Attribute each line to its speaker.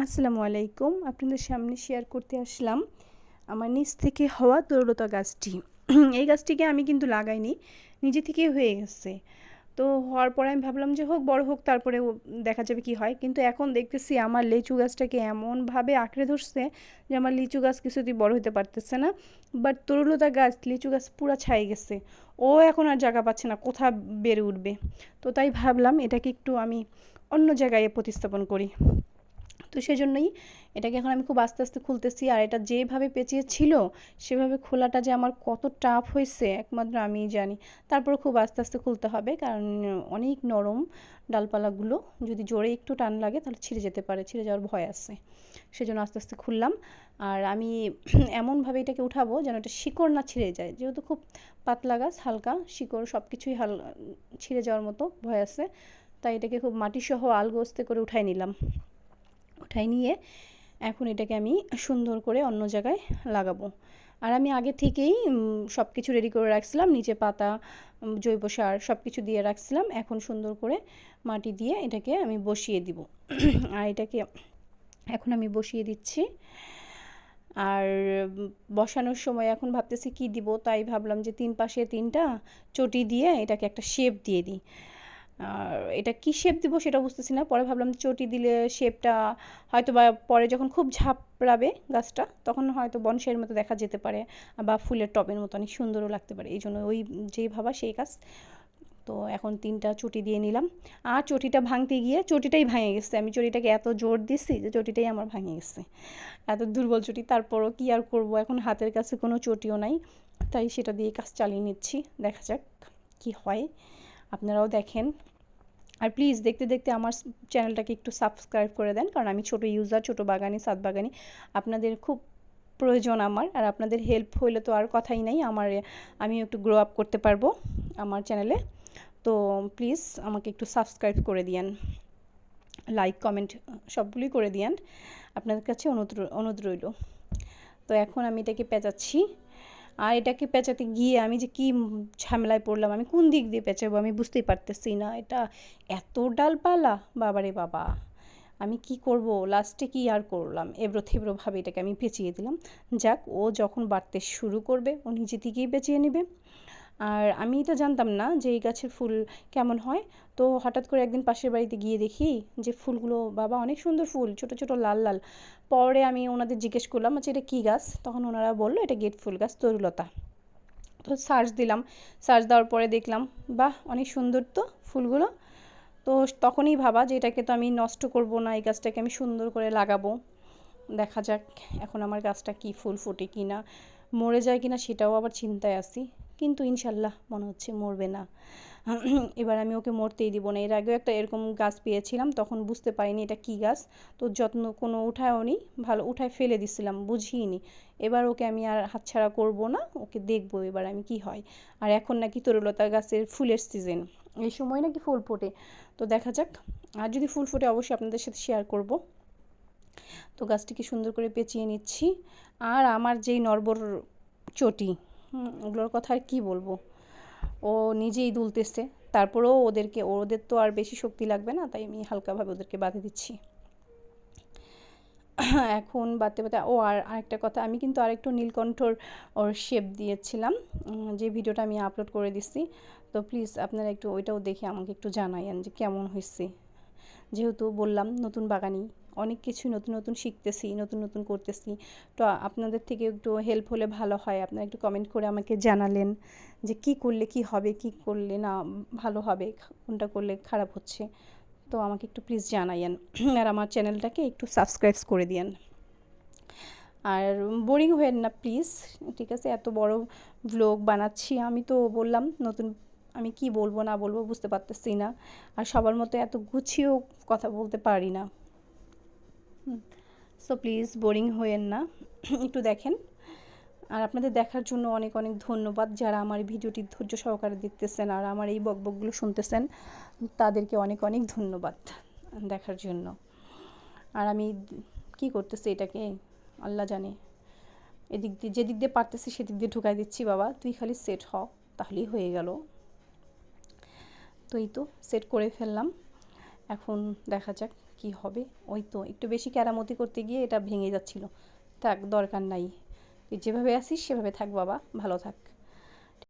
Speaker 1: আসসালামু আলাইকুম। আপনাদের সামনে শেয়ার করতে আসলাম আমার নিচ থেকে হওয়া তরুলতা গাছটি। এই গাছটিকে আমি কিন্তু লাগাইনি, নিজে থেকেই হয়ে গেছে। তো হওয়ার পরে আমি ভাবলাম যে হোক, বড় হোক, তারপরে দেখা যাবে কি হয়। কিন্তু এখন দেখতেছি আমার লিচু গাছটাকে এমনভাবে আঁকড়ে ধরছে যে আমার লিচু গাছ কিছুতেই বড় হতে পারতেছে না। বাট তরুলতা গাছ, লিচু গাছ পুরা ছাই গেছে। ও এখন আর জায়গা পাচ্ছে না, কোথা বেড়ে উঠবে? তো তাই ভাবলাম এটাকে একটু আমি অন্য জায়গায় প্রতিস্থাপন করি। তো সেজন্যই এটাকে এখন আমি খুব আস্তে আস্তে খুলতেছি। আর এটা যেভাবে পেঁচিয়ে ছিল, সেভাবে খোলাটা যে আমার কত টাফ হয়েছে, একমাত্র আমিই জানি। তারপর খুব আস্তে আস্তে খুলতে হবে, কারণ অনেক নরম ডালপালাগুলো যদি জোরে একটু টান লাগে, তাহলে ছিঁড়ে যেতে পারে, ছিঁড়ে যাওয়ার ভয় আছে। সেজন্য আস্তে আস্তে খুললাম। আর আমি এমনভাবে এটাকে উঠাবো যেন এটা শিকড় না ছিঁড়ে যায়। যেহেতু খুব পাতলা গাছ, হালকা, শিকড় সব কিছুই হাল, ছিঁড়ে যাওয়ার মতো ভয় আছে। তাই এটাকে খুব মাটিসহ আলগোস্তে করে উঠাই নিলাম। উঠাই নিয়ে এখন এটাকে আমি সুন্দর করে অন্য জায়গায় লাগাবো। আর আমি আগে থেকেই সব কিছু রেডি করে রাখছিলাম, নিচে পাতা জৈব সার সব কিছু দিয়ে রাখছিলাম। এখন সুন্দর করে মাটি দিয়ে এটাকে আমি বসিয়ে দিব। আর এটাকে এখন আমি বসিয়ে দিচ্ছি। আর বসানোর সময় এখন ভাবতেছি কি দিব, তাই ভাবলাম যে তিন পাশে তিনটা চটি দিয়ে এটাকে একটা শেপ দিয়ে দিই। এটা কী শেপ দিব সেটা বুঝতেছি না। পরে ভাবলাম চটি দিলে শেপটা হয়তো বা পরে যখন খুব ঝাপড়াবে গাছটা, তখন হয়তো বনসাইয়ের মতো দেখা যেতে পারে বা ফুলের টবের মতো অনেক সুন্দরও লাগতে পারে। এই জন্য ওই যেই ভাবা সেই গাছ তো এখন তিনটা চটি দিয়ে নিলাম। আর চটিটা ভাঙতে গিয়ে চটিটাই ভাঙে গেছে। আমি চটিটাকে এত জোর দিছি যে চটিটাই আমার ভাঙে গেছে। এত দুর্বল চটি। তারপরও কি আর করব? এখন হাতের কাছে কোনো চটিও নাই। তাই সেটা দিয়ে কাজ চালিয়ে নিচ্ছি। দেখা যাক কি হয়। আপনারাও দেখেন। আর প্লিজ দেখতে দেখতে আমার চ্যানেলটাকে একটু সাবস্ক্রাইব করে দেন, কারণ আমি ছোট ইউজার ছোট বাগানি, সাত বাগানি। আপনাদের খুব প্রয়োজন আমার, আর আপনাদের হেল্প হইলে তো আর কথাই নাই, আমার আমি একটু গ্রো আপ করতে পারব আমার চ্যানেলে তো প্লিজ আমাকে একটু সাবস্ক্রাইব করে দিয়েন লাইক কমেন্ট সবগুলোই করে দিয়েন। আপনাদের কাছে অনুরোধ অনুরোধ রইল। তো এখন আমি এটাকে পেঁচাচ্ছি। আর এটাকে পেঁচাতে গিয়ে আমি যে কি ঝামেলায় পড়লাম, আমি কোন দিক দিয়ে পেঁচাবো আমি বুঝতেই পারতেছি না। এটা এত ডালপালা, বাবারে বাবা। আমি কি করব? লাস্টে কি আর করলাম? এবড়ো থেবড়োভাবে এটাকে আমি পেঁচিয়ে দিলাম। যাক, ও যখন বাড়তে শুরু করবে, ও নিজে থেকেই পেঁচিয়ে নেবে। আর আমি তো জানতাম না যে এই গাছের ফুল কেমন হয়। তো হঠাৎ করে একদিন পাশের বাড়িতে গিয়ে দেখি যে ফুলগুলো, বাবা অনেক সুন্দর ফুল, ছোট ছোট, লাল লাল। পরে আমি ওনাদের জিজ্ঞেস করলাম আচ্ছা এটা কী গাছ? তখন ওনারা বলল, এটা গেট ফুল গাছ, তরুলতা। তো সার্চ দিলাম। সার্চ দেওয়ার পরে দেখলাম, বাহ, অনেক সুন্দর তো ফুলগুলো। তো তখনই ভাবা যে এটাকে তো আমি নষ্ট করব না, এই গাছটাকে আমি সুন্দর করে লাগাবো। দেখা যাক এখন আমার গাছটা কি ফুল ফোটে কি না মরে যায় কিনা সেটাও আবার চিন্তায় আসি কিন্তু ইনশাল্লাহ মনে হচ্ছে মরবে না। এবার আমি ওকে মরতেই দিব না। এর আগেও একটা এরকম গাছ পেয়েছিলাম, তখন বুঝতে পারিনি এটা কি গাছ। তো যত্ন কোনো উঠায়ও নি, ভালো উঠায় ফেলে দিছিলাম বুঝিনি এবার ওকে আমি আর হাতছাড়া করব না, ওকে দেখব এবার আমি কি হয়। আর এখন নাকি তরুলতা গাছের ফুলের সিজন এই সময় নাকি ফুল ফোটে। তো দেখা যাক, আর যদি ফুল ফোটে অবশ্যই আপনাদের সাথে শেয়ার করব। তো গাছটিকে সুন্দর করে পেঁচিয়ে নিচ্ছি। আর আমার যেই নরবর চটি ওগুলোর কথা আর কী বলব? ও নিজেই দুলতেছে। তারপরেও ওদেরকে, ওদের তো আর বেশি শক্তি লাগবে না, তাই আমি হালকাভাবে ওদেরকে বাঁধে দিচ্ছি। এখন বাড়তে বাড়তে ও আর আরেকটা কথা, আমি কিন্তু আরেকটু নীলকণ্ঠর ওর শেপ দিয়েছিলাম যে ভিডিওটা আমি আপলোড করে দিচ্ছি তো প্লিজ আপনারা একটু ওইটাও দেখে আমাকে একটু জানাইন যে কেমন হয়েছে যেহেতু বললাম নতুন বাগানি, অনেক কিছু নতুন নতুন শিখতেছি, নতুন নতুন করতেছি। তো আপনাদের থেকে একটু হেল্প হলে ভালো হয়। আপনারা একটু কমেন্ট করে আমাকে জানালেন যে কি করলে কি হবে, কি করলে না ভালো হবে, কোনটা করলে খারাপ হচ্ছে। তো আমাকে একটু প্লিজ জানাইয়েন আর আমার চ্যানেলটাকে একটু সাবস্ক্রাইব করে দিয়েন। আর বোরিং হয়েন না প্লিজ ঠিক আছে? এত বড় ব্লগ বানাচ্ছি, আমি তো বললাম নতুন আমি কি বলব, না বলব বুঝতে পারতেছি না। আর সবার মতো এত গুছিয়েও কথা বলতে পারি না। সো প্লিজ বোরিং হয়েন না। একটু দেখেন। আর আপনাদের দেখার জন্য অনেক অনেক ধন্যবাদ যারা আমার ভিডিওটি ধৈর্য সহকারে দেখতেছেন আর আমার এই বকবকগুলো শুনতেছেন। তাদেরকে অনেক অনেক ধন্যবাদ দেখার জন্য। আর আমি কি করতেছি এটাকে? আল্লাহ জানে। এদিক দিয়ে, যেদিক দিয়ে পারতেছি সেদিক দিয়ে ঢুকাই দিচ্ছি, বাবা। তুই খালি সেট হ, তাহলেই হয়ে গেল। তো এই তো সেট করে ফেললাম। এখন দেখা যাক কি হবে। ওই তো, একটু বেশি ক্যারামতি করতে গিয়ে এটা ভেঙে যাচ্ছিল। থাক, দরকার নাই। তুই যেভাবে আসিস সেভাবে থাক বাবা, ভালো থাক।